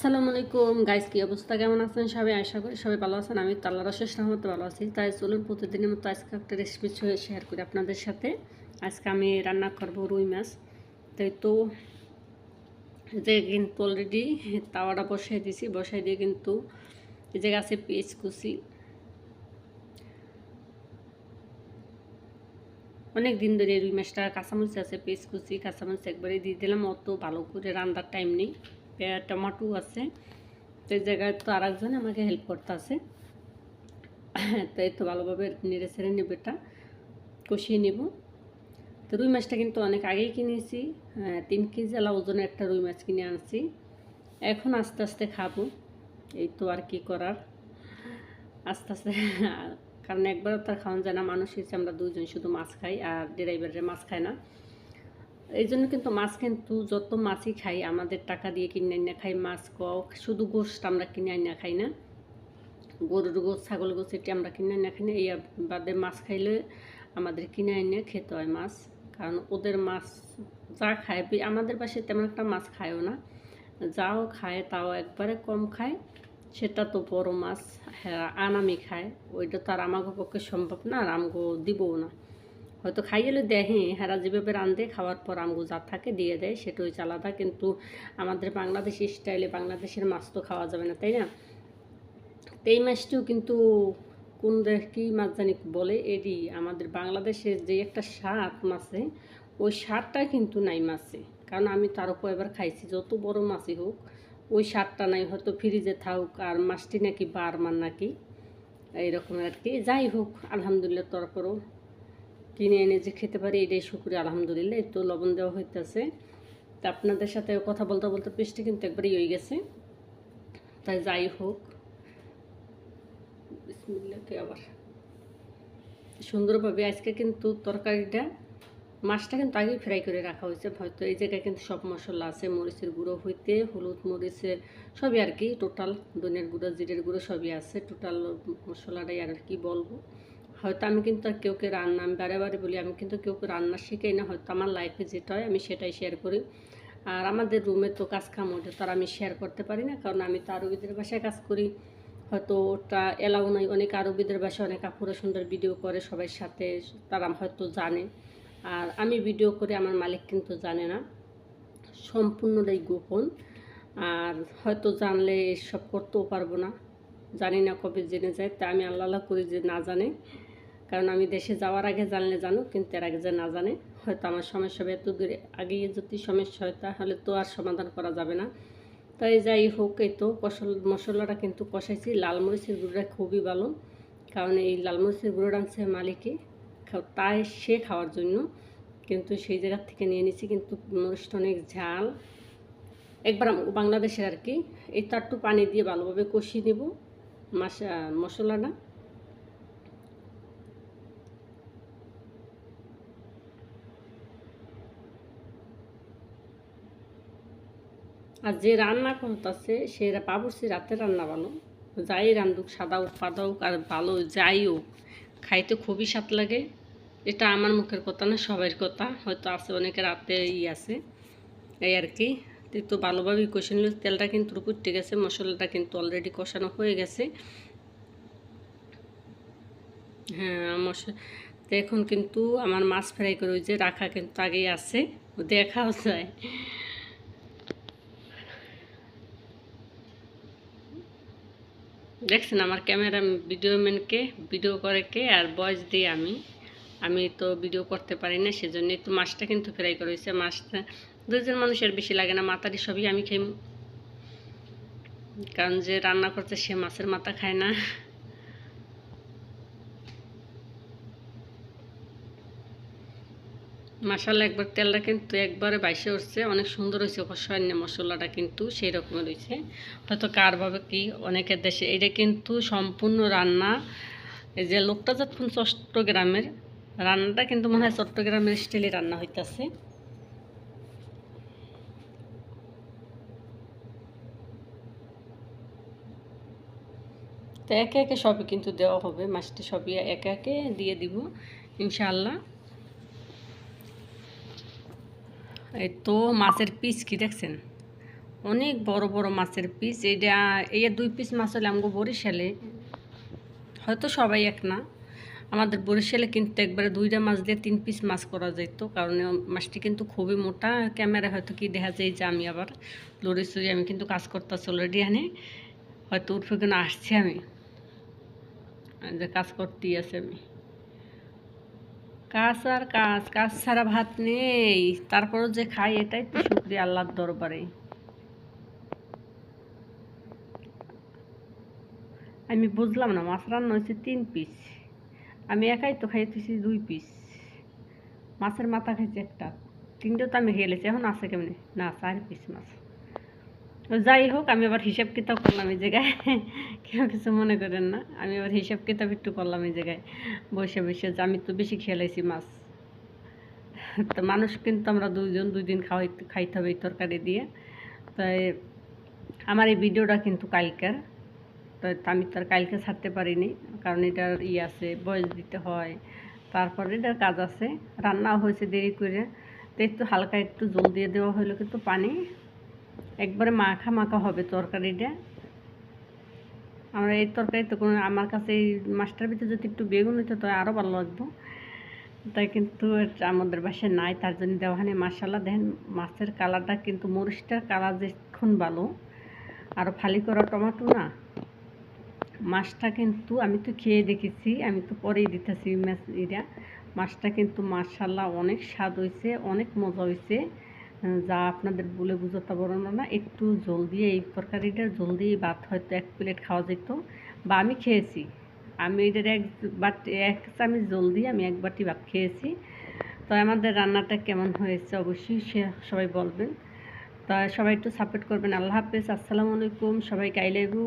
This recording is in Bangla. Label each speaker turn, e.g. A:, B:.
A: আসসালামু আলাইকুম। গাইস কি অবস্থা? কেমন আছেন সবাই? আশা করি সবাই ভালো আছেন। আমি তো আল্লাহর শেষ রহমতে ভালো আছি। তাই চলুন, প্রতিদিনের মতো আজকে একটা রেসিপি শেয়ার করি আপনাদের সাথে। আজকে আমি রান্না করব রুই মাছ। তাই তো যে কিন্তু অলরেডি তাওয়াটা বসাই দিয়েছি। বসাই দিয়ে কিন্তু এই জায়গায় আছে পেঁয়াজ কুচি। অনেক দিন ধরে রুই মাছটা কাঁচামরিচ আছে, পেঁয়াজ কুচি, কাঁচামরিচ একবারে দিয়ে দিলাম। অত ভালো করে রান্নার টাইম নেই। টমাটো আছে। তো এই জায়গায় তো আর একজন আমাকে হেল্প করতে আছে তো এই তো ভালোভাবে নেড়ে ছেড়ে নেবে এটা কষিয়ে নেব। তো রুই মাছটা কিন্তু অনেক আগেই কিনেছি হ্যাঁ, তিন কেজি আলা ওজনের একটা রুই মাছ কিনে আনছি। এখন আস্তে আস্তে খাব এই তো আর কি করার। আস্তে আস্তে কারণ একবারও তো আর খাওয়ানো যায় না মানুষ হিসেবে আমরা দুজন শুধু মাছ খাই আর ড্রাইভারের মাছ খায় না। এই জন্য কিন্তু মাছ কিন্তু যত মাছই খাই, আমাদের টাকা দিয়ে কিনে আনি না খাই, মাছ কক শুধু গোষ্ঠ আমরা কিনে আনি না খাই না। গরুর গোছ ছাগল গোছ এটি আমরা কিনে আনি না খাই না, এই বাদে মাছ খাইলে আমাদের কিনে আনি খেতে হয় মাছ। কারণ ওদের মাছ যা খায় আমাদের পাশে তেমন একটা মাছ খায়ও না। যাও খায়, তাও একবারে কম খায়, সেটা তো বড় মাছ হ্যাঁ আনামি খায়, ওইটা তো আর আমাকে পক্ষে সম্ভব না, আর আমগো দিবও না। হয়তো খাইয়েলে দেয় হ্যাঁ হেরা যেভাবে রান্ধে খাওয়ার পর আমগো যা থাকে, দিয়ে দেয় সেটা হচ্ছে আলাদা। কিন্তু আমাদের বাংলাদেশি স্টাইলে বাংলাদেশের মাছ তো খাওয়া যাবে না, তাই না? এই মাছটিও কিন্তু কোন কী মাছ জানি বলে এডি আমাদের বাংলাদেশের যে একটা স্বাদ মাছে, ওই স্বাদটা কিন্তু নাই মাছে। কারণ আমি তার উপর এবার খাইছি, যত বড় মাছই হোক, ওই স্বাদটা নাই, হয়তো ফ্রিজে থাকুক আর মাছটি নাকি বারমান নাকি, এইরকম আর কি। যাই হোক, আলহামদুলিল্লাহ তারপরও কিনে এনে যে খেতে পারি, এটাই শুকুরি, আলহামদুলিল্লাহ। এই তো লবণ দেওয়া হইতেছে। তা আপনাদের সাথে কথা বলতে বলতে পেস্টটি কিন্তু একবারই হয়ে গেছে। তাই যাই হোক। আবার। সুন্দরভাবে আজকে কিন্তু তরকারিটা, মাছটা কিন্তু আগেই ফ্রাই করে রাখা হয়েছে। হয়তো এই জায়গায় কিন্তু সব মশলা আছে, মরিচের গুঁড়ো হইতে, হলুদ মরিচের সবই আর কি। টোটাল ধনের গুঁড়ো, জিরের গুঁড়ো সবই আছে। টোটাল মশলাটাই আর কি বলব। হয়তো আমি কিন্তু আর কেউ কে রান্না, আমি বারে বারে বলি, আমি কিন্তু কেউ কে রান্না শিখাই না, হয়তো আমার লাইফে যেটা হয় আমি সেটাই শেয়ার করি। আর আমাদের রুমে তো কাজ কাম ওটা তো আমি শেয়ার করতে পারি না, কারণ আমি তো আরবিদের বাসায় কাজ করি। হয়তো ওটা এলাও নাই, অনেক আরবিদের বাসায় অনেক আপুরা সুন্দর ভিডিও করে সবার সাথে, তারা হয়তো জানে। আর আমি ভিডিও করে আমার মালিক কিন্তু জানে না, সম্পূর্ণটাই গোপন। আর হয়তো জানলে এসব করতেও পারব না, জানি না কবে জেনে যায়, তা আমি আল্লাহ করি যে না জানে। কারণ আমি দেশে যাওয়ার আগে জানলে জানো কিন্তু এর আগে যে না জানে, হয়তো আমার সমস্যা হবে এত দূরে। আগে যদি সমস্যা হয়, তাহলে তো আর সমাধান করা যাবে না। তাই যাই হোক, এই তো কষল মশলাটা কিন্তু কষাইছি। লাল মরিচের গুঁড়োটা খুবই ভালো, কারণ এই লাল মরিচের গুঁড়োটা আনছে মালিকে। তাই সে খাওয়ার জন্য। কিন্তু সেই জায়গার থেকে নিয়ে নিছি, কিন্তু মরিচটা অনেক ঝাল। একবার বাংলাদেশের আর কি, এই তো একটু পানি দিয়ে ভালোভাবে কষিয়ে নেব। মশলাটা। আর যে রান্না করতেছে, সে বাবুর্চি রাতে রান্না ভালো যাই রান্ধুক সাদা হোক পাদা হোক, আর ভালো যাই হোক, খাইতে খুবই স্বাদ লাগে। এটা আমার মুখের কথা না সবার কথা। হয়তো আছে অনেকে রাতে ই আছে, এই আর কি। তো ভালোভাবে কষে নিল, তেলটা কিন্তু ফুটে গেছে, মশলাটা কিন্তু অলরেডি কষানো হয়ে গেছে। হ্যাঁ মশলা এখন কিন্তু আমার মাছ ফ্রাই করে ওই যে রাখা কিন্তু আগেই আছে দেখাও যায়। দেখছেন আমার ক্যামেরা ভিডিওম্যানকে ভিডিও করে কে? আর বয়স দিয়ে আমি। আমি তো ভিডিও করতে পারি না, সেজন্য একটু মাছটা কিন্তু ফ্রাই করেছে মাছটা দুজন মানুষের বেশি লাগে না মাথাটি সবই আমি খেয়ে কারণ যে রান্না করছে সে মাছের মাথা খায় না। মাসাল্লা একবার তেলটা কিন্তু একবারে বাইসে উঠছে। অনেক সুন্দর হয়েছে। কষান্য মশলাটা কিন্তু সেই রকমের হয়েছে। হয়তো কারভাবে কি অনেকের দেশে এটা কিন্তু সম্পূর্ণ রান্না। এই যে লোকটা যখন চট্টগ্রামের রান্নাটা কিন্তু মনে হয় চট্টগ্রামের স্টাইলে রান্না হইতেছে। তো একে একে সবই কিন্তু দেওয়া হবে। মাছটি সবই একে একে দিয়ে দিব, ইনশাআল্লাহ। এই তো মাছের পিস কি দেখছেন? অনেক বড় বড় মাছের পিস এটা এই দুই পিস মাছ হলে আমাকে বরিশালে। হয়তো সবাই এক না। আমাদের বরিশালে কিন্তু একবারে দুইটা মাছ দিয়ে তিন পিস মাছ করা যেত কারণ মাছটি কিন্তু খুবই মোটা। ক্যামেরা হয়তো কি দেখা যায় যে আমি আবার লড়ি চড়ি আমি কিন্তু কাজ করতেছি অলরেডি এখানে। হয়তো উঠবে কিনা আসছি আমি। যে কাজ করতেই আছে আমি। কাজ আর কাজ কাজ ছাড়া ভাত নেই। তারপরও যে খাই, এটাই তো শুক্রিয়া আল্লাহর দরবারে। আমি বুঝলাম না, মাছ রান্না হয়েছে তিন পিস আমি একাই তো খাইতেছি দুই পিস মাছের মাথা খাইছি একটা। তিনটে তো আমি খেয়ে লেছি, এখন আছে কেমনি? না, চার পিস মাছ। তো যাই হোক আমি আবার হিসাব কিতাব করলাম এই জায়গায়। কেউ কিছু মনে করেন না, আমি আবার হিসাব কিতাব একটু করলাম এই জায়গায়। বসে বসে আমি তো বেশি খেলাইছি মাছ। তো মানুষ কিন্তু আমরা দুইজন দুই দিন খাওয়াই, খাইতে হবে এই তরকারি দিয়ে। তাই আমার এই ভিডিওটা কিন্তু কালকের। তো আমি তো আর কালকে ছাড়তে পারিনি, কারণ এটার ই আছে, বয়স দিতে হয়। তারপরে এটার কাজ আছে, রান্নাও হয়েছে দেরি করে। তো একটু হালকা একটু জল দিয়ে দেওয়া হলো কিন্তু পানি। একবারে মাখা মাখা হবে তরকারিটা। আমরা এই তরকারি তো কোনো আমার কাছে এই মাছটার ভিতরে যদি একটু বেগুন হইতো তো আরও ভালো লাগতো। তাই কিন্তু আমাদের বাসায় নাই, তার জন্য দেওয়া হয়নি। মাসাল্লাহ দেখেন মাছের কালারটা কিন্তু, মরিচটার কালার যেক্ষণ ভালো। আর ফালি করা টমেটো না। মাছটা কিন্তু আমি তো খেয়ে দেখেছি, আমি তো পরেই দিতেছি মাছ এরা মাছটা কিন্তু মার্শাল্লাহ অনেক স্বাদ হয়েছে অনেক মজা হয়েছে যা আপনাদের বলে বুঝতে পারব না, একটু জল দিয়ে এই তরকারিটা, জল দিয়ে ভাত হয়তো এক প্লেট খাওয়া যেত বা আমি খেয়েছি। আমি এটার এক বাটি, এক চামচ জল দিয়ে আমি এক বাটি ভাত খেয়েছি। তো আমাদের রান্নাটা কেমন হয়েছে অবশ্যই সে সবাই বলবেন। তা সবাই একটু সাপোর্ট করবেন। আল্লাহ হাফেজ। আসসালামু আলাইকুম। সবাই ইউ